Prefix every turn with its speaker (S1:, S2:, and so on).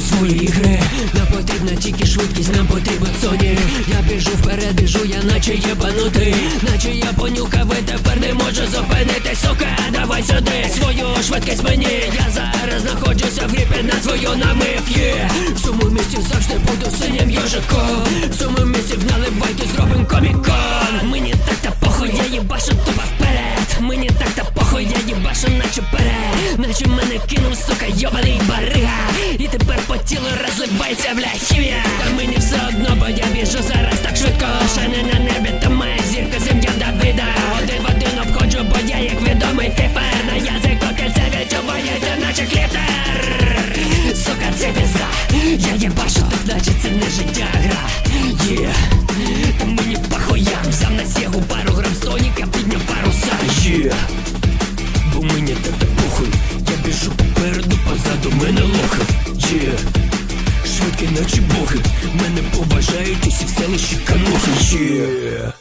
S1: свої ігри Нам потрібна тільки швидкість, нам потрібен Соні Я біжу вперед, біжу, я наче єбанутий. Наче я понюхав і тепер не можу зупинитись. Сука, давай сюди. Свою швидкість мені. Я зараз знаходжуся в грі під назвою намив є В цьому місці завжди буду синім йожиком. В цьому місці в наливайки зробим комікон. Мені так та похуй, я їбашу тупо вперед. Мені так та похуй, я їбашу наче перед Наче мене кинув, сука, йобаний барига розливається бля хімія. Та мені все одно, бо я біжу зараз так швидко. Не на небі, та моя зірка земля Давида. Один в один обходжу, бо я як відомий тепер На язику кільце відчувається, наче клітер. Сука, це пізда. Я їбашу, так наче це не життя гра. Є. Та мені похуям Взяв на сігу пару грам соніка, підняв паруса Є. Бо мені так та похуй. Я біжу попереду, позаду мене лохи. Є наче боги. Мене поважають усі в селищі канухи Є